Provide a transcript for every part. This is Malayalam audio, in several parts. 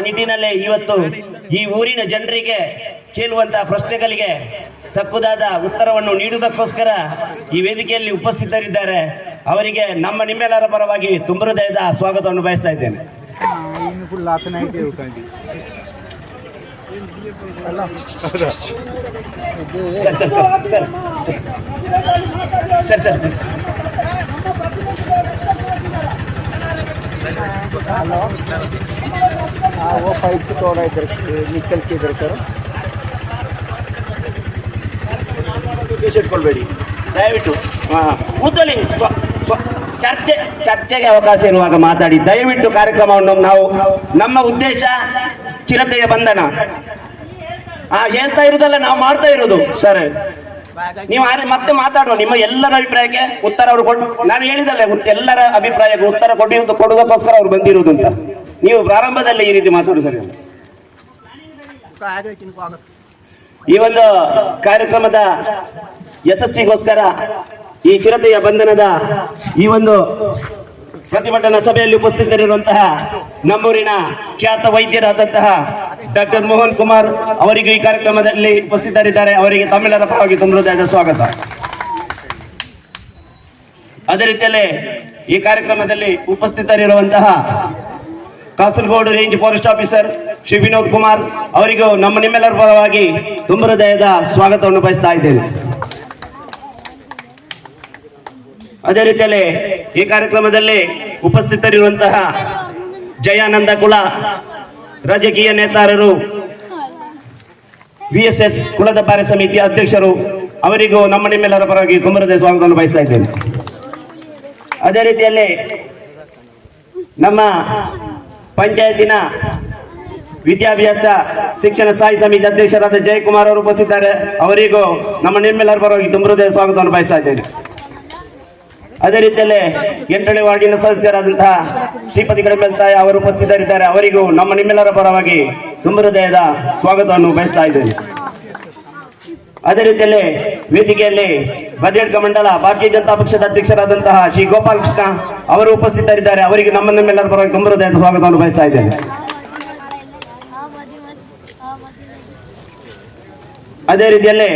ನಿಟ್ಟಿನಲ್ಲಿ ಇವತ್ತು ಈ ಊರಿನ ಜನರಿಗೆ ಕೇಳುವಂತಹ ಪ್ರಶ್ನೆಗಳಿಗೆ ತಕ್ಕುದಾದ ಉತ್ತರವನ್ನು ನೀಡುವುದಕ್ಕೋಸ್ಕರ ಈ ವೇದಿಕೆಯಲ್ಲಿ ಉಪಸ್ಥಿತರಿದ್ದಾರೆ ಅವರಿಗೆ ನಮ್ಮ ನಿಮ್ಮೆಲ್ಲರ ಪರವಾಗಿ ತುಂಬ ಹೃದಯದ ಸ್ವಾಗತವನ್ನು ಬಯಸ್ತಾ ಇದ್ದೇನೆ ಹಲೋ वो पाइप को तोड़ा इधर निकल के इधर करो ಇಟ್ಕೊಳ್ಬೇಡಿ ದಯವಿಟ್ಟು ಕೂತಲ್ಲಿ ಸ್ವ- ಸ್ವ- ಚರ್ಚೆ ಚರ್ಚೆಗೆ ಅವಕಾಶ ಇರುವಾಗ ಮಾತಾಡಿ ದಯವಿಟ್ಟು ಕಾರ್ಯಕ್ರಮವನ್ನು ನಾವು ನಮ್ಮ ಉದ್ದೇಶ ಚಿರತೆಯ ಬಂಧನ ಆ ಹೇಳ್ತಾ ಇರುವುದಲ್ಲ ನಾವು ಮಾಡ್ತಾ ಇರೋದು ಸರ್ ನೀವು ಆದ್ರೆ ಮತ್ತೆ ಮಾತಾಡುವ ನಿಮ್ಮ ಎಲ್ಲರ ಅಭಿಪ್ರಾಯಕ್ಕೆ ಉತ್ತರ ಅವರು ಕೊಟ್ಟು ನಾನು ಹೇಳಿದಲ್ಲ ಉತ್- ಎಲ್ಲರ ಅಭಿಪ್ರಾಯಕ್ಕೆ ಉತ್ತರ ಕೊಡುವುದು ಕೊಡುವುದಕ್ಕೋಸ್ಕರ ಅವ್ರು ಬಂದಿರುವುದು ಅಂತ ನೀವು ಪ್ರಾರಂಭದಲ್ಲಿ ಈ ರೀತಿ ಮಾತಾಡಿ ಸರಿ ಈ ಒಂದು ಕಾರ್ಯಕ್ರಮದ ಯಶಸ್ವಿಗೋಸ್ಕರ ಈ ಚಿರತೆಯ ಬಂಧನದ ಈ ಒಂದು ಪ್ರತಿಭಟನಾ ಸಭೆಯಲ್ಲಿ ಉಪಸ್ಥಿತರಿರುವಂತಹ ನಮ್ಮೂರಿನ ಖ್ಯಾತ ವೈದ್ಯರಾದಂತಹ ಡಾಕ್ಟರ್ ಮೋಹನ್ ಕುಮಾರ್ ಅವರಿಗೂ ಈ ಕಾರ್ಯಕ್ರಮದಲ್ಲಿ ಉಪಸ್ಥಿತರಿದ್ದಾರೆ. ಅವರಿಗೆ ತಮಿಳರ ಪರವಾಗಿ ಹೃದಯದ ಸ್ವಾಗತ. ಅದೇ ರೀತಿಯಲ್ಲಿ ಈ ಕಾರ್ಯಕ್ರಮದಲ್ಲಿ ಉಪಸ್ಥಿತರಿರುವಂತಹ Kasaragod range forest officer Shri Vinod Kumar ಅವರಿಗೂ ನಮ್ಮ ನಿಮ್ಮೆಲ್ಲರ ಪರವಾಗಿ ತುಂಬ ಹೃದಯದ ಸ್ವಾಗತವನ್ನು ಬಯಸ್ತಾ ಇದ್ದೇನೆ. ಅದೇ ರೀತಿಯಲ್ಲಿ ಈ ಕಾರ್ಯಕ್ರಮದಲ್ಲಿ ಉಪಸ್ಥಿತರಿರುವಂತಹ ಜಯಾನಂದ ಕುಲ ರಾಜಕೀಯ ನೇತಾರರು, ವಿ ಎಸ್ ಎಸ್ ಕುಲದ ಪಾರ ಸಮಿತಿಯ ಅಧ್ಯಕ್ಷರು ಅವರಿಗೂ ನಮ್ಮ ನಿಮ್ಮೆಲ್ಲರ ಪರವಾಗಿ ತುಂಬ ಸ್ವಾಗತವನ್ನು ಬಯಸ್ತಾ ಇದ್ದೇನೆ. ಅದೇ ರೀತಿಯಲ್ಲಿ ನಮ್ಮ ಪಂಚಾಯತಿನ ವಿದ್ಯಾಭ್ಯಾಸ ಶಿಕ್ಷಣ ಸ್ಥಾಯಿ ಸಮಿತಿ ಅಧ್ಯಕ್ಷರಾದ ಜಯಕುಮಾರ್ ಅವರು ಉಪಸ್ಥಿತಾರೆ ಅವರಿಗೂ ನಮ್ಮ ನಿಮ್ಮೆಲ್ಲರ ಪರವಾಗಿ ತುಂಬ ಹೃದಯ ಸ್ವಾಗತವನ್ನು ಬಯಸ್ತಾ ಇದ್ದೇನೆ. ಅದೇ ರೀತಿಯಲ್ಲೇ ಎಂಟನೇ ವಾರ್ಡಿನ ಸದಸ್ಯರಾದಂತಹ ಶ್ರೀಪತಿ ಕಡಿಮೆಲ್ತಾಯ ಅವರು ಉಪಸ್ಥಿತರಿದ್ದಾರೆ. ಅವರಿಗೂ ನಮ್ಮ ನಿಮ್ಮೆಲ್ಲರ ಪರವಾಗಿ ತುಂಬ ಹೃದಯದ ಸ್ವಾಗತವನ್ನು ಬಯಸ್ತಾ ಇದ್ದೇನೆ. ಅದೇ ರೀತಿಯಲ್ಲಿ ವೇದಿಕೆಯಲ್ಲಿ ಭದ್ರೇಡ್ಕ ಮಂಡಲ, ಭಾರತೀಯ ಜನತಾ ಪಕ್ಷದ ಅಧ್ಯಕ್ಷರಾದಂತಹ ಶ್ರೀ ಗೋಪಾಲ್ ಕೃಷ್ಣ ಅವರು ಉಪಸ್ಥಿತರಿದ್ದಾರೆ. ಅವರಿಗೆ ನಮ್ಮ ನಮ್ಮೆಲ್ಲರ ಪರವಾಗಿ ತುಂಬ ಹೃದಯದ ಸ್ವಾಗತವನ್ನು ಬಯಸ್ತಾ ಇದ್ದೇನೆ. ಅದೇ ರೀತಿಯಲ್ಲಿ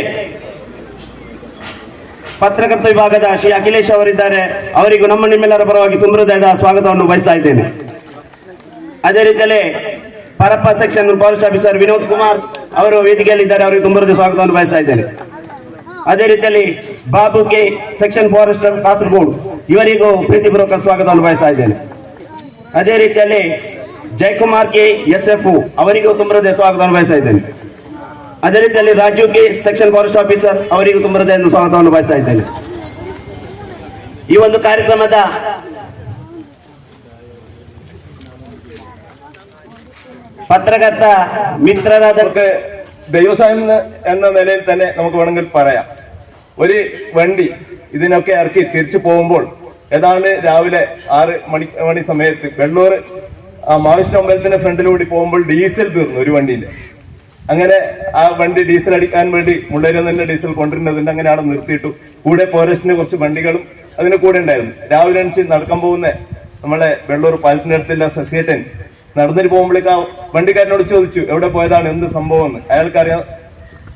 ಪತ್ರಕರ್ತ ವಿಭಾಗದ ಶ್ರೀ ಅಖಿಲೇಶ್ ಅವರಿದ್ದಾರೆ. ಅವರಿಗೂ ನಮ್ಮ ನಿಮ್ಮೆಲ್ಲರ ಪರವಾಗಿ ತುಂಬ ಹೃದಯದ ಸ್ವಾಗತವನ್ನು ಬಯಸ್ತಾ ಇದ್ದೇನೆ. ಅದೇ ರೀತಿಯಲ್ಲಿ Parappa section forest officer Vinod Kumar ಅವರು ವೇದಿಕೆಯಲ್ಲಿದ್ದಾರೆ. ಅವರಿಗೆ ತುಂಬ ಹೃದಯ ಸ್ವಾಗತವನ್ನು ಬಯಸ್ತಾ ಇದ್ದೇನೆ. ಅದೇ ರೀತಿಯಲ್ಲಿ Babu K section forester Kasaragod ಇವರಿಗೂ ಪ್ರೀತಿಪೂರ್ವಕ ಸ್ವಾಗತವನ್ನು ಬಯಸ್ತಾ ಇದ್ದೇನೆ. ಅದೇ ರೀತಿಯಲ್ಲಿ ಜಯಕುಮಾರ್ ಕೆ ಎಸ್ ಎಫ್ ಅವರಿಗೂ ತುಂಬ ಸ್ವಾಗತವನ್ನು ಬಯಸ್ತಾ ಇದ್ದೇನೆ. ಅದೇ ರೀತಿಯಲ್ಲಿ Raju K section forest officer ಅವರಿಗೂ ತುಂಬ ಸ್ವಾಗತವನ್ನು ಬಯಸ್ತಾ ಇದ್ದೇನೆ. ಈ ಒಂದು ಕಾರ್ಯಕ್ರಮದ പത്രകർത്ത മിത്രനാഥ ദൈവസായം എന്ന നിലയിൽ തന്നെ നമുക്ക് വേണമെങ്കിൽ പറയാം ഒരു വണ്ടി ഇതിനൊക്കെ ഇറക്കി തിരിച്ചു പോകുമ്പോൾ ഏതാണ്ട് രാവിലെ ആറ് മണി മണി സമയത്ത് വെള്ളൂർ ആ മാവിഷ്ണ അമ്പലത്തിന്റെ ഫ്രണ്ടിലൂടെ പോകുമ്പോൾ ഡീസൽ തീർന്നു ഒരു വണ്ടിയിൽ. അങ്ങനെ ആ വണ്ടി ഡീസൽ അടിക്കാൻ വേണ്ടി മുള്ളേരിൽ തന്നെ ഡീസൽ കൊണ്ടിരുന്നതുണ്ട് അങ്ങനെ അവിടെ നിർത്തിയിട്ടു. കൂടെ ഫോറസ്റ്റിന്റെ കുറച്ച് വണ്ടികളും അതിന് കൂടെ ഉണ്ടായിരുന്നു. രാവിലെ അണിച്ച് നടക്കാൻ പോകുന്ന നമ്മളെ വെള്ളൂർ പാലത്തിന്റെ അടുത്തുള്ള നടന്നിട്ട് പോകുമ്പോഴേക്ക് ആ വണ്ടിക്കാരനോട് ചോദിച്ചു എവിടെ പോയതാണ്? എന്ത് സംഭവം? എന്ന്. അയാൾക്കറിയാം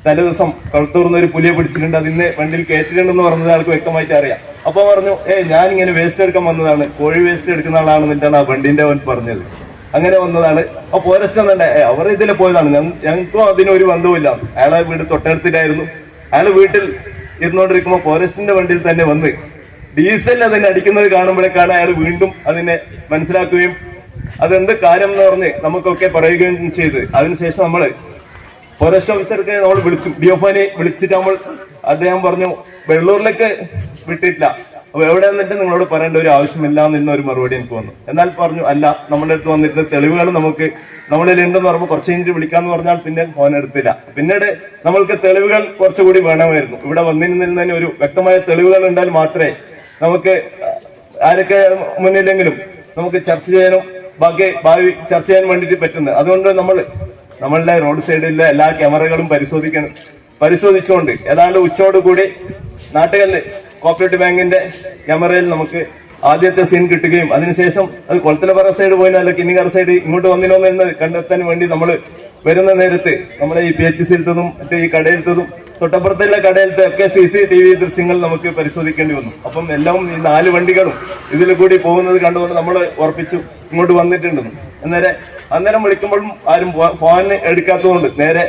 തലേ ദിവസം കളത്തൂർന്ന് ഒരു പുലിയെ പിടിച്ചിട്ടുണ്ട്. അതിന്ന് വണ്ടിയിൽ കയറ്റിയിട്ടുണ്ടെന്ന് പറഞ്ഞത് ആൾക്ക് വ്യക്തമായിട്ട് അറിയാം. അപ്പൊ പറഞ്ഞു ഏ ഞാൻ ഇങ്ങനെ വേസ്റ്റ് എടുക്കാൻ വന്നതാണ്. കോഴി വേസ്റ്റ് എടുക്കുന്ന ആളാണെന്നിട്ടാണ് ആ വണ്ടിന്റെ അവൻ പറഞ്ഞത്. അങ്ങനെ വന്നതാണ്. അപ്പൊ ഫോറസ്റ്റ് എന്നുണ്ടെ അവർ ഇതിലെ പോയതാണ്. ഞങ്ങ- ഞങ്ങൾക്കും അതിനൊരു ബന്ധവുമില്ല. അയാളെ വീട് തൊട്ടടുത്തിട്ടായിരുന്നു അയാൾ വീട്ടിൽ ഇരുന്നോണ്ടിരിക്കുമ്പോൾ ഫോറസ്റ്റിന്റെ വണ്ടിയിൽ തന്നെ വന്ന് ഡീസൽ അതിനെ അടിക്കുന്നത് കാണുമ്പോഴേക്കാണ് അയാൾ വീണ്ടും അതിനെ മനസ്സിലാക്കുകയും അതെന്ത് കാര്യം? എന്ന് പറഞ്ഞ് നമുക്കൊക്കെ പറയുകയും ചെയ്ത്. അതിനുശേഷം നമ്മൾ ഫോറസ്റ്റ് ഓഫീസർക്ക് നമ്മൾ വിളിച്ചു. ഡി എഫ് ഐനെ വിളിച്ചിട്ട് നമ്മൾ അദ്ദേഹം പറഞ്ഞു വെള്ളൂരിലേക്ക് വിട്ടിട്ടില്ല. അപ്പൊ എവിടെ നിന്നിട്ട് നിങ്ങളോട് പറയേണ്ട ഒരു ആവശ്യമില്ല എന്ന ഒരു മറുപടി എനിക്ക് വന്നു. എന്നാൽ പറഞ്ഞു അല്ല നമ്മുടെ അടുത്ത് വന്നിട്ട് തെളിവുകൾ നമുക്ക് നമ്മളിൽ ഉണ്ടെന്ന് പറയുമ്പോൾ കുറച്ച് കഴിഞ്ഞിട്ട് വിളിക്കാന്ന് പറഞ്ഞാൽ പിന്നെ ഫോൺ എടുത്തില്ല. പിന്നീട് നമ്മൾക്ക് തെളിവുകൾ കുറച്ചുകൂടി വേണമായിരുന്നു. ഇവിടെ വന്നിരുന്നതിന് ഒരു വ്യക്തമായ തെളിവുകൾ ഉണ്ടാൽ മാത്രമേ നമുക്ക് ആരൊക്കെ മുന്നിലെങ്കിലും നമുക്ക് ചർച്ച ചെയ്യാനും ബാക്കി ഭാവി ചർച്ച ചെയ്യാൻ വേണ്ടിയിട്ട് പറ്റുന്നത്. അതുകൊണ്ട് നമ്മൾ നമ്മളുടെ റോഡ് സൈഡിലെ എല്ലാ ക്യാമറകളും പരിശോധിക്കണം പരിശോധിച്ചുകൊണ്ട് ഏതാണ്ട് ഉച്ചയോട് കൂടി നാട്ടുകല്ല് കോപ്പറേറ്റീവ് ബാങ്കിന്റെ ക്യാമറയിൽ നമുക്ക് ആദ്യത്തെ സീൻ കിട്ടുകയും അതിനുശേഷം അത് കൊളത്തലപ്പറ സൈഡ് പോയിനോ അല്ലെങ്കിൽ കിന്നിക്കര സൈഡ് ഇങ്ങോട്ട് വന്നിനോ എന്ന് കണ്ടെത്താൻ വേണ്ടി നമ്മൾ വരുന്ന നേരത്ത് നമ്മുടെ ഈ പി എച്ച് സിയിലത്തതും മറ്റേ ഈ കടയിലത്തതും തൊട്ടപ്പുറത്തുള്ള കടയിലത്തെ ഒക്കെ സി സി ടി വി ദൃശ്യങ്ങൾ നമുക്ക് പരിശോധിക്കേണ്ടി വന്നു. അപ്പം എല്ലാം ഈ നാല് വണ്ടികളും ഇതിൽ കൂടി പോകുന്നത് കണ്ടുകൊണ്ട് നമ്മൾ ഉറപ്പിച്ചു ഇങ്ങോട്ട് വന്നിട്ടുണ്ടെന്ന് അന്നേരം അന്നേരം വിളിക്കുമ്പോഴും ആരും ഫോൺ എടുക്കാത്തതുകൊണ്ട് നേരെ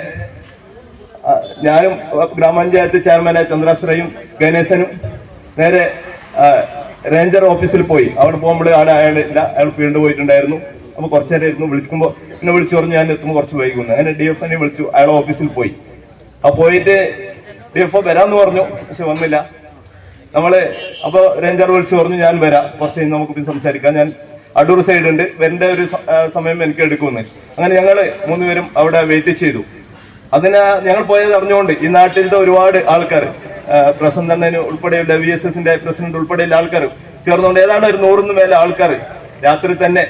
ഞാനും ഗ്രാമപഞ്ചായത്ത് ചെയർമാനായ ചന്ദ്രാശ്രയും ഗണേശനും നേരെ റേഞ്ചർ ഓഫീസിൽ പോയി. അവിടെ പോകുമ്പോൾ അവിടെ അയാൾ ഇല്ല അയാൾ ഫീൽഡ് പോയിട്ടുണ്ടായിരുന്നു. അപ്പോൾ കുറച്ചു നേരം ഇരുന്നു വിളിക്കുമ്പോൾ എന്നെ വിളിച്ചു പറഞ്ഞു ഞാൻ എത്തുമ്പോൾ കുറച്ച് വൈകുന്നു. അങ്ങനെ ഡി എഫ് എന്നെ വിളിച്ചു അയാൾ ഓഫീസിൽ പോയി. ആ പോയിട്ട് ഡി എഫ് ഒ വരാമെന്ന് പറഞ്ഞു പക്ഷെ വന്നില്ല. നമ്മൾ അപ്പൊ റേഞ്ചർ വിളിച്ചു പറഞ്ഞു ഞാൻ വരാം. കുറച്ച് നമുക്ക് പിന്നെ സംസാരിക്കാം. ഞാൻ അടൂർ സൈഡ് ഉണ്ട്. വരേണ്ട ഒരു സമയം എനിക്ക് എടുക്കുമെന്ന്. അങ്ങനെ ഞങ്ങൾ മൂന്നുപേരും അവിടെ വെയിറ്റ് ചെയ്തു. അതിന് ഞങ്ങൾ പോയത് അറിഞ്ഞുകൊണ്ട് ഈ നാട്ടിലത്തെ ഒരുപാട് ആൾക്കാർ പ്രസന്നണ്ണന് ഉൾപ്പെടെയുള്ള വി എസ് എസിന്റെ പ്രസിഡന്റ് ഉൾപ്പെടെയുള്ള ആൾക്കാർ ചേർന്നുകൊണ്ട് ഏതാണ്ട് ഒരു നൂറിന് മേലെ ആൾക്കാർ രാത്രി തന്നെ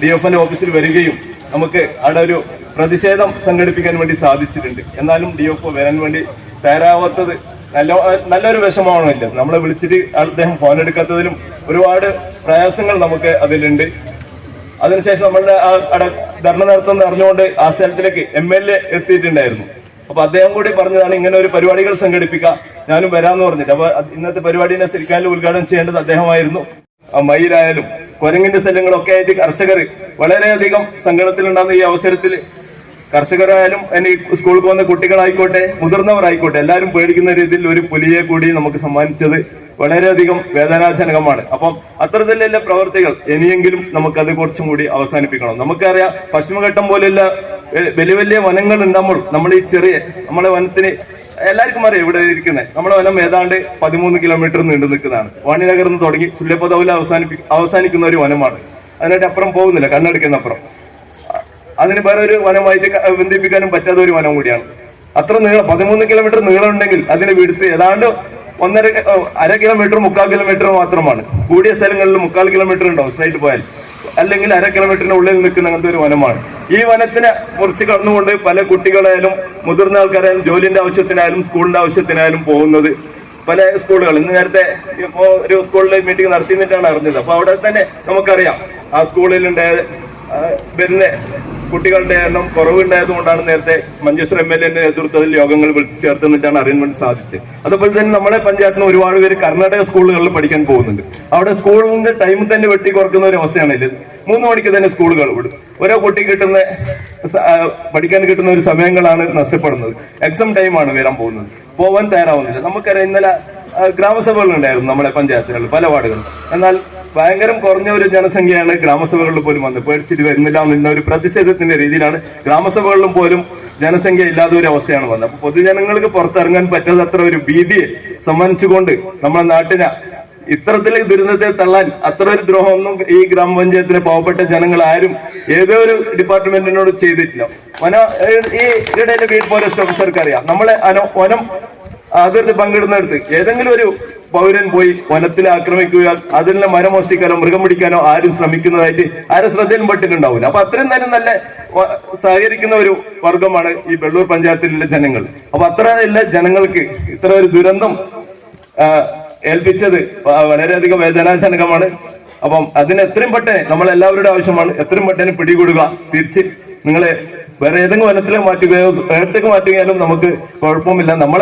ഡി എഫ് എന്റെ ഓഫീസിൽ വരികയും നമുക്ക് അവിടെ ഒരു പ്രതിഷേധം സംഘടിപ്പിക്കാൻ വേണ്ടി സാധിച്ചിട്ടുണ്ട്. എന്നാലും ഡി എഫ് വരാൻ വേണ്ടി തയ്യാറാവാത്തത് നല്ല നല്ലൊരു വിഷമമാണില്ല നമ്മളെ വിളിച്ചിട്ട് അദ്ദേഹം ഫോൺ എടുക്കാത്തതിലും ഒരുപാട് പ്രയാസങ്ങൾ നമുക്ക് അതിലുണ്ട്. അതിനുശേഷം നമ്മളുടെ ആ ധർണ നടത്തുന്ന അറിഞ്ഞുകൊണ്ട് ആ സ്ഥലത്തിലേക്ക് എം എൽ എ എത്തിയിട്ടുണ്ടായിരുന്നു. അപ്പൊ അദ്ദേഹം കൂടി പറഞ്ഞതാണ് ഇങ്ങനെ ഒരു പരിപാടികൾ സംഘടിപ്പിക്കുക ഞാനും വരാമെന്ന് പറഞ്ഞിട്ട്. അപ്പൊ ഇന്നത്തെ പരിപാടിനെ ശരിക്കാനും ഉദ്ഘാടനം ചെയ്യേണ്ടത് അദ്ദേഹമായിരുന്നു. മയിലായാലും കുരങ്ങിന്റെ ശല്യങ്ങളൊക്കെ ആയിട്ട് കർഷകർ വളരെയധികം സങ്കടത്തിലുണ്ടാകുന്ന ഈ അവസരത്തിൽ കർഷകരായാലും എന്നെ സ്കൂളിൽ പോകുന്ന കുട്ടികളായിക്കോട്ടെ മുതിർന്നവരായിക്കോട്ടെ എല്ലാവരും പേടിക്കുന്ന രീതിയിൽ ഒരു പുലിയെ കൂടി നമുക്ക് സമ്മാനിച്ചത് വളരെയധികം വേദനാജനകമാണ്. അപ്പം അത്തരത്തിലുള്ള പ്രവർത്തികൾ ഇനിയെങ്കിലും നമുക്കത് കുറച്ചും കൂടി അവസാനിപ്പിക്കണം. നമുക്കറിയാം പശ്ചിമഘട്ടം പോലെയുള്ള വലിയ വലിയ വനങ്ങൾ ഉണ്ടാകുമ്പോൾ നമ്മൾ ഈ ചെറിയ നമ്മളെ വനത്തിന് എല്ലാവർക്കും അറിയാം ഇവിടെ ഇരിക്കുന്നത് നമ്മുടെ വനം ഏതാണ്ട് പതിമൂന്ന് കിലോമീറ്റർ നീണ്ടു നിൽക്കുന്നതാണ്. വാണിനഗറിൽ നിന്ന് തുടങ്ങി സുല്യപദവിൽ അവസാനിപ്പി അവസാനിക്കുന്ന ഒരു വനമാണ്. അതിനായിട്ട് അപ്പുറം പോകുന്നില്ല കണ്ണെടുക്കുന്ന അപ്പുറം അതിന് വേറെ ഒരു വനമായിട്ട് ബന്ധിപ്പിക്കാനും പറ്റാത്ത ഒരു വനം കൂടിയാണ്. അത്ര നീളം പതിമൂന്ന് കിലോമീറ്റർ നീളം ഉണ്ടെങ്കിൽ അതിന് വിടുത്ത് ഏതാണ്ട് ഒന്നര അര കിലോമീറ്റർ മുക്കാൽ കിലോമീറ്റർ മാത്രമാണ്. കൂടിയ സ്ഥലങ്ങളിൽ മുക്കാൽ കിലോമീറ്റർ ഉണ്ടാവും സ്ട്രൈറ്റ് പോയാൽ. അല്ലെങ്കിൽ അര കിലോമീറ്ററിന് ഉള്ളിൽ നിൽക്കുന്ന അങ്ങനത്തെ ഒരു വനമാണ്. ഈ വനത്തിനെ മുറിച്ച് കടന്നുകൊണ്ട് പല കുട്ടികളായാലും മുതിർന്ന ആൾക്കാരായാലും ജോലിന്റെ ആവശ്യത്തിനായാലും സ്കൂളിന്റെ ആവശ്യത്തിനായാലും പോകുന്നത് പല സ്കൂളുകൾ. ഇന്ന് നേരത്തെ ഇപ്പോ ഒരു സ്കൂളിൽ മീറ്റിംഗ് നടത്തിന്നിട്ടാണ് അറിഞ്ഞത്. അപ്പൊ അവിടെ തന്നെ നമുക്കറിയാം. ആ സ്കൂളിലുണ്ടായ ഉണ്ടായ വരുന്ന കുട്ടികളുടെ എണ്ണം കുറവുണ്ടായതുകൊണ്ടാണ് നേരത്തെ മഞ്ചേശ്വരം എം എൽ എന്റെ നേതൃത്വത്തിൽ യോഗങ്ങൾ വിളിച്ചു ചേർത്ത് നിന്നിട്ടാണ് അറിയാൻ വേണ്ടി സാധിച്ചത്. അതുപോലെ തന്നെ നമ്മുടെ പഞ്ചായത്തിന് ഒരുപാട് പേര് കർണാടക സ്കൂളുകളിൽ പഠിക്കാൻ പോകുന്നുണ്ട്. അവിടെ സ്കൂളിന്റെ ടൈം തന്നെ വെട്ടി കുറക്കുന്ന ഒരു അവസ്ഥയാണ് ഇത് മൂന്ന് മണിക്ക് തന്നെ സ്കൂളുകൾ വിടും. ഓരോ കുട്ടി കിട്ടുന്ന പഠിക്കാൻ കിട്ടുന്ന ഒരു സമയങ്ങളാണ് നഷ്ടപ്പെടുന്നത്. എക്സാം ടൈമാണ് വരാൻ പോകുന്നത്. പോവാൻ തയ്യാറാവുന്നില്ല. നമുക്കറിയാം ഇന്നലെ ഗ്രാമസഭകളുണ്ടായിരുന്നു നമ്മുടെ പഞ്ചായത്തുകളിൽ പല വാർഡുകളും. എന്നാൽ ഭയങ്കരം കുറഞ്ഞ ഒരു ജനസംഖ്യയാണ് ഗ്രാമസഭകളിൽ പോലും വന്നത്. പേടിച്ചിട്ട് വരുന്നില്ല എന്ന ഒരു പ്രതിഷേധത്തിന്റെ രീതിയിലാണ് ഗ്രാമസഭകളിലും പോലും ജനസംഖ്യ ഇല്ലാത്ത ഒരു അവസ്ഥയാണ് വന്നത്. അപ്പൊ പൊതുജനങ്ങൾക്ക് പുറത്തിറങ്ങാൻ പറ്റാത്തത്ര ഒരു ഭീതിയെ സമ്മാനിച്ചുകൊണ്ട് നമ്മുടെ നാട്ടിനെ ഇത്തരത്തിൽ ദുരന്തത്തെ തള്ളാൻ അത്ര ഒരു ദ്രോഹമൊന്നും ഈ ഗ്രാമപഞ്ചായത്തിലെ പാവപ്പെട്ട ജനങ്ങൾ ആരും ഏതോ ഒരു ഡിപ്പാർട്ട്മെന്റിനോട് ചെയ്തിട്ടില്ല. വന ഈ ഇടയിലെ വീട് ഫോറസ്റ്റ് ഓഫീസർക്ക് അറിയാം. നമ്മളെ വനം അതിർത്തി പങ്കിടുന്നിടത്ത് ഏതെങ്കിലും ഒരു പൗരൻ പോയി വനത്തിൽ ആക്രമിക്കുക അതിൽ നിന്ന് മരം മൃഗം പിടിക്കാനോ ആരും ശ്രമിക്കുന്നതായിട്ട് ആരും ശ്രദ്ധയിലും പെട്ടിട്ടുണ്ടാവില്ല. അപ്പൊ അത്രയും തന്നെ നല്ല സഹകരിക്കുന്ന ഒരു വർഗമാണ് ഈ വെള്ളൂർ പഞ്ചായത്തിലെ ജനങ്ങൾ. അപ്പൊ അത്ര എല്ലാ ജനങ്ങൾക്ക് ഇത്ര ഒരു ദുരന്തം ഏൽപ്പിച്ചത് വളരെയധികം വേദനാജനകമാണ്. അപ്പം അതിന് എത്രയും പെട്ടെന്ന് നമ്മൾ എല്ലാവരുടെ ആവശ്യമാണ് എത്രയും പെട്ടെന്ന് പിടികൂടുക. തിരിച്ച് നിങ്ങളെ വേറെ ഏതെങ്കിലും വനത്തിലേക്ക് മാറ്റുകയോ വേറത്തേക്ക് മാറ്റുകയാലും നമുക്ക് കുഴപ്പമില്ല. നമ്മൾ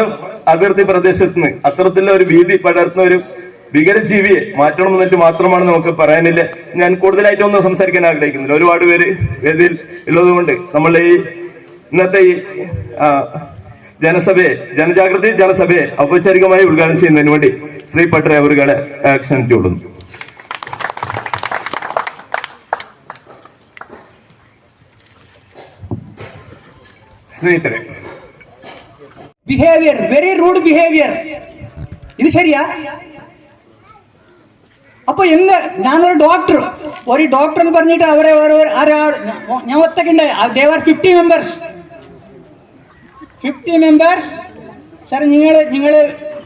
അതിർത്തി പ്രദേശത്ത് നിന്ന് അത്തരത്തിലുള്ള ഒരു ഭീതി പടർത്തുന്ന ഒരു ഭീകരജീവിയെ മാറ്റണം എന്നിട്ട് മാത്രമാണ് നമുക്ക് പറയാനില്ല. ഞാൻ കൂടുതലായിട്ടൊന്നും സംസാരിക്കാൻ ആഗ്രഹിക്കുന്നില്ല. ഒരുപാട് പേര് വേദിയിൽ ഉള്ളതുകൊണ്ട് നമ്മൾ ഈ ഇന്നത്തെ ഈ ജനസഭയെ ജനജാഗ്രതി ജനസഭയെ ഔപചാരികമായി ഉദ്ഘാടനം ചെയ്യുന്നതിന് വേണ്ടി ശ്രീ പട്ടറെ അവരുടെ ക്ഷണിച്ചുകൊള്ളുന്നു. സ്നേഹിതരെ ബിഹേവിയർ വെരി റൂഡ് ബിഹേവിയർ ഇത് ശരിയാ അപ്പൊ എന്ത് ഞാനൊരു ഡോക്ടർ ഒരു ഡോക്ടർ എന്ന് പറഞ്ഞിട്ട് അവരെ ഓരോ- ഒരാൾ ഞാൻ ഒറ്റക്കുണ്ട് there are fifty members fifty members sir നിങ്ങൾ നിങ്ങൾ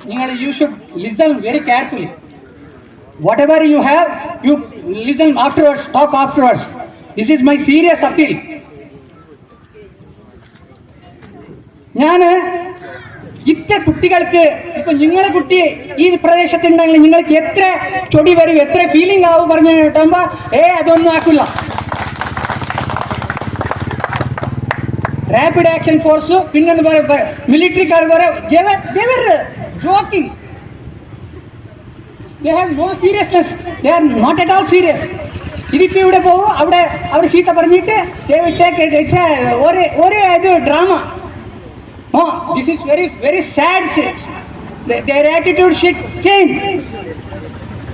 നിങ്ങൾ you should listen very carefully whatever you have you listen afterwards talk afterwards this is my serious appeal ഞാൻ ഇത്ര കുട്ടികൾക്ക് ഇപ്പൊ നിങ്ങളെ കുട്ടി ഈ പ്രദേശത്തുണ്ടെങ്കിൽ നിങ്ങൾക്ക് എത്ര ചൊടി വരും എത്ര ഫീലിംഗ് ആവും പറഞ്ഞു കേട്ടുമ്പോ ഏ അതൊന്നും ആക്കില്ല റാപ്പിഡ് ആക്ഷൻ ഫോഴ്സ് പിന്നെ മിലിറ്ററിക്കാർ വരെ joking they have no seriousness. They are not at all serious. ഇതിപ്പോ ഇവിടെ പോകും അവിടെ അവർ ചീത്ത പറഞ്ഞിട്ട് they will take it. It's a- ഒരേ ഒരേ ഇത് drama oh this is very very sad their attitude should change.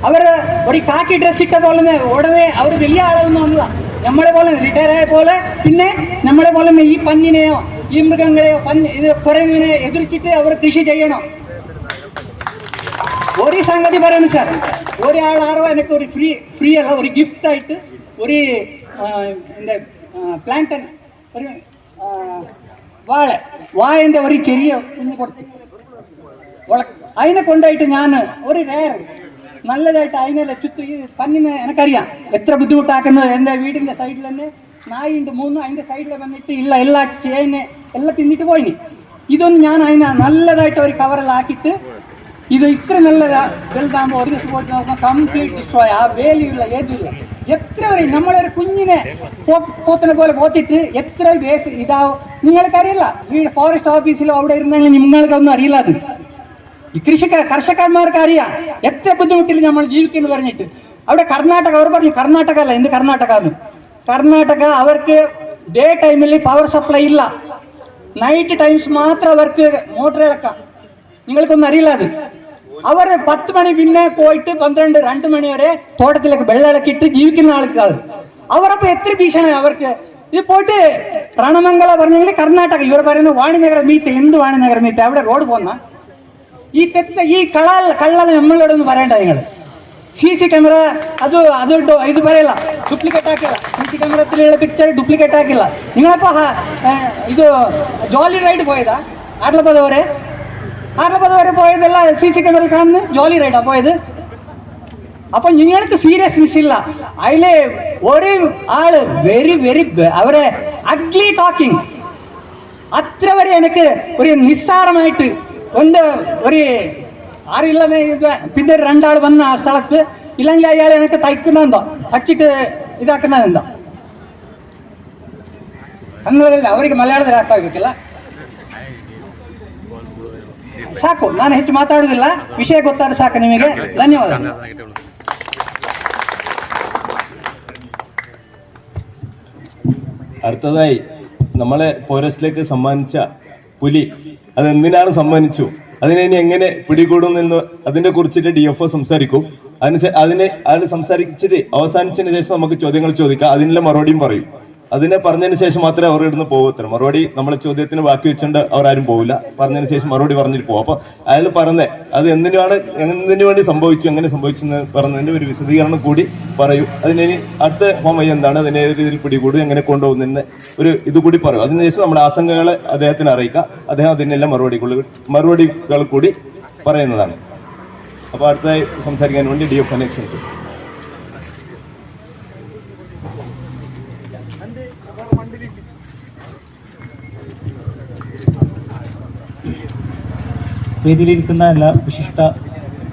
അവർ ഒരു കാക്കി ഡ്രസ് ഇട്ട പോലെ തന്നെ ഉടനെ അവർ വലിയ ആളൊന്നും അല്ല നമ്മളെ പോലെ റിട്ടയർ ആയ പോലെ പിന്നെ നമ്മളെ പോലെ തന്നെ ഈ പന്നിനെയോ ഈ മൃഗങ്ങളെയോ പന്നി ഇത് കുരങ്ങിനെ എതിർച്ചിട്ട് അവർ കൃഷി ചെയ്യണം. ഒരു സംഗതി പറയണം സാർ ഒരാൾ ആരോ എനിക്ക് ഒരു ഫ്രീ ഫ്രീ അല്ല ഒരു ഗിഫ്റ്റ് ആയിട്ട് ഒരു ആ, എന്താ പ്ലാന്റൻ ഒരു ആ, വാഴ വാഴന്റെ ഒരു ചെറിയ കുഞ്ഞ് കൊടുത്തു. അതിനെ കൊണ്ടായിട്ട് ഞാൻ ഒരു റേർ നല്ലതായിട്ട് അതിനെ ചുറ്റും ഈ പന്നിനെ എനിക്കറിയാം. എത്ര ബുദ്ധിമുട്ടാക്കുന്നത് എന്റെ വീടിന്റെ സൈഡിൽ തന്നെ. നായിണ്ട് മൂന്ന് അതിന്റെ സൈഡിൽ വന്നിട്ട് ഇല്ല എല്ലാ ചേനെ എല്ലാം തിന്നിട്ട് പോയിനി. ഇതൊന്നും ഞാൻ അതിനെ നല്ലതായിട്ട് ഒരു കവറിലാക്കിയിട്ട് ഇത് ഇത്ര നല്ല വലുതാകുമ്പോൾ ഒരു ദിവസം പോയിട്ട് നോക്കുമ്പോൾ കംപ്ലീറ്റ് ഡിസ്ട്രോയ് ആ വേലിയുള്ള ഏതില്ല എത്ര വരെ നമ്മളൊരു കുഞ്ഞിനെ പോത്തിനെ പോലെ പോത്തിട്ട് എത്ര വേസ് ഇതാവും. നിങ്ങൾക്കറിയില്ല. ഈ ഫോറസ്റ്റ് ഓഫീസിലോ അവിടെ ഇരുന്നെങ്കിൽ നിങ്ങൾക്കൊന്നും അറിയില്ല അത് ഈ കൃഷിക്കാർ കർഷകന്മാർക്ക് അറിയാം എത്ര ബുദ്ധിമുട്ടിൽ നമ്മൾ ജീവിക്കുന്നു പറഞ്ഞിട്ട്. അവിടെ കർണാടക അവർ പറഞ്ഞു കർണാടക അല്ല എന്ത് കർണാടക എന്ന് കർണാടക അവർക്ക് ഡേ ടൈമിൽ പവർ സപ്ലൈ ഇല്ല. നൈറ്റ് ടൈംസ് മാത്രം അവർക്ക് മോട്ടർ ഇളക്കാം. നിങ്ങൾക്കൊന്നും അറിയില്ല അത്. അവർ പത്ത് മണി പിന്നെ പോയിട്ട് പന്ത്രണ്ട് രണ്ട് മണി വരെ തോട്ടത്തിലേക്ക് വെള്ളം ഇളക്കിയിട്ട് ജീവിക്കുന്ന ആൾക്കാർ. അവരപ്പോ എത്ര ഭീഷണി അവർക്ക്? ഇത് പോയിട്ട് റാണമംഗല പറഞ്ഞെങ്കിൽ കർണാടക. ഇവർ പറയുന്നത് വാണിനഗര മീറ്റ്. എന്ത് വാണിനഗര മീറ്റ്? അവിടെ റോഡ് പോന്ന ഈ തെറ്റ ഈ കളാൽ കള്ളൽ നമ്മളോട് ഒന്ന് പറയണ്ട നിങ്ങൾ സി സി ക്യാമറ ಅದು ಅದು ಇದು ಬರೆಯಲ್ಲ ಡೂಪ್ಲಿಕೇಟ್ ಹಾಕಿಲ್ಲ ಸಿ ಸಿ ಕ್ಯಾಮರಾದಲ್ಲಿ ಪಿಕ್ಚರ್ ಡೂಪ್ಲಿಕೇಟ್ ಹಾಕಿಲ್ಲ ನಿಮ್ಮಪ್ಪ ಇದು ಜಾಲಿ ರೈಡ್ പോയതാ? ആട്ടിലപ്പതവരെ ആട്ടിലപ്പതവരെ പോയതെല്ലാം സി സി ക്യാമറയിൽ കാണുന്നു ജോലി റൈഡാ പോയത്? അപ്പൊ നിങ്ങൾക്ക് സീരിയസ്നെസ് ഇല്ല അതിലെ ഒരു ആള് വെരി വെരി അവരെ അഗ്ലി ടോക്കിംഗ് അത്ര വരെ എനിക്ക് ഒരു നിസ്സാരമായിട്ട് ಒಂದು ഒരു ആരില്ലതെ ഇത് പിന്നെ രണ്ടാൾ വന്ന ആ സ്ഥലത്ത് ഇല്ലെങ്കിൽ അയാൾ എനിക്ക് തയ്ക്കുന്നതെന്തോ തച്ചിട്ട് ഇതാക്കുന്നതെന്തോ ಕನ್ನಡದಲ್ಲಿ ಅವರಿಗೆ ಮಲಯಾಳದಲ್ಲಿ ಅರ್ಥ ಆಗಬೇಕಿಲ್ಲ ಸಾಕು ನಾನು ಹೆಚ್ಚು ಮಾತಾಡುವುದಿಲ್ಲ ವಿಷಯ ಗೊತ್ತಾದ್ರೆ ಸಾಕು ನಿಮಗೆ ಧನ್ಯವಾದ അടുത്തതായി നമ്മളെ ഫോറസ്റ്റിലേക്ക് സമ്മാനിച്ച പുലി അത് എന്തിനാണ് സമ്മാനിച്ചു? അതിനെ ഇനി എങ്ങനെ പിടികൂടുന്നെന്ന് അതിനെ കുറിച്ചിട്ട് ഡി എഫ് ഒ സംസാരിക്കും. അതിന് അതിനെ അത് സംസാരിച്ചിട്ട് അവസാനിച്ചതിന് ശേഷം നമുക്ക് ചോദ്യങ്ങൾ ചോദിക്കാം. അതിനുള്ള മറുപടിയും പറയും. അതിനെ പറഞ്ഞതിന് ശേഷം മാത്രമേ അവർ ഇടുന്ന് പോകത്തുള്ളൂ. മറുപടി നമ്മളെ ചോദ്യത്തിന് ബാക്കി വെച്ചുകൊണ്ട് ആരും പോവില്ല. പറഞ്ഞതിന് ശേഷം മറുപടി പറഞ്ഞിട്ട് പോകും അപ്പൊ അയാൾ പറഞ്ഞേ അത് എന്തിനാണ് എന്തിനു വേണ്ടി സംഭവിച്ചു എങ്ങനെ സംഭവിച്ചു എന്ന് പറഞ്ഞതിന്റെ ഒരു വിശദീകരണം കൂടി പറയൂ. അതിനി അടുത്ത ഹോം വഴി എന്താണ് അതിനെ ഏത് രീതിയിൽ പിടികൂടും എങ്ങനെ കൊണ്ടുപോകുന്നതിന് ഒരു ഇത് കൂടി പറയും. അതിനുശേഷം നമ്മുടെ ആശങ്കകളെ അദ്ദേഹത്തിന് അറിയിക്കാം. അദ്ദേഹം അതിനെല്ലാം മറുപടികൾ മറുപടികൾ കൂടി പറയുന്നതാണ്. അപ്പൊ അടുത്തായി സംസാരിക്കാൻ വേണ്ടി ഡി എഫ് കണക്ഷൻസ് വേദിയിലിരിക്കുന്ന എല്ലാ വിശിഷ്ട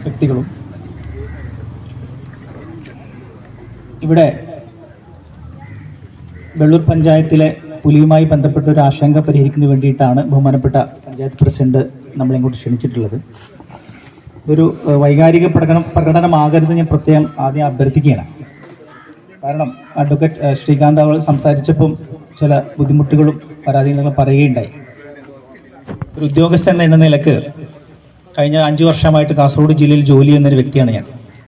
വ്യക്തികളും ഇവിടെ വെള്ളൂർ പഞ്ചായത്തിലെ പുലിയുമായി ബന്ധപ്പെട്ട ഒരു ആശങ്ക പരിഹരിക്കുന്നതിന് വേണ്ടിയിട്ടാണ് ബഹുമാനപ്പെട്ട പഞ്ചായത്ത് പ്രസിഡന്റ് നമ്മളെ ഇങ്ങോട്ട് ക്ഷണിച്ചിട്ടുള്ളത്. ഇതൊരു വൈകാരിക പ്രകടനം പ്രകടനമാകരുത് ഞാൻ പ്രത്യേകം ആദ്യം അഭ്യർത്ഥിക്കുകയാണ്. കാരണം അഡ്വക്കേറ്റ് ശ്രീകാന്ത് അവൾ സംസാരിച്ചപ്പം ചില ബുദ്ധിമുട്ടുകളും പരാതികളും പറയുകയുണ്ടായി. ഒരു ഉദ്യോഗസ്ഥൻ എന്ന നിലയ്ക്ക് കഴിഞ്ഞ അഞ്ചു വർഷമായിട്ട് കാസർഗോഡ് ജില്ലയിൽ ജോലി ചെയ്യുന്ന ഒരു വ്യക്തിയാണ് ഞാൻ.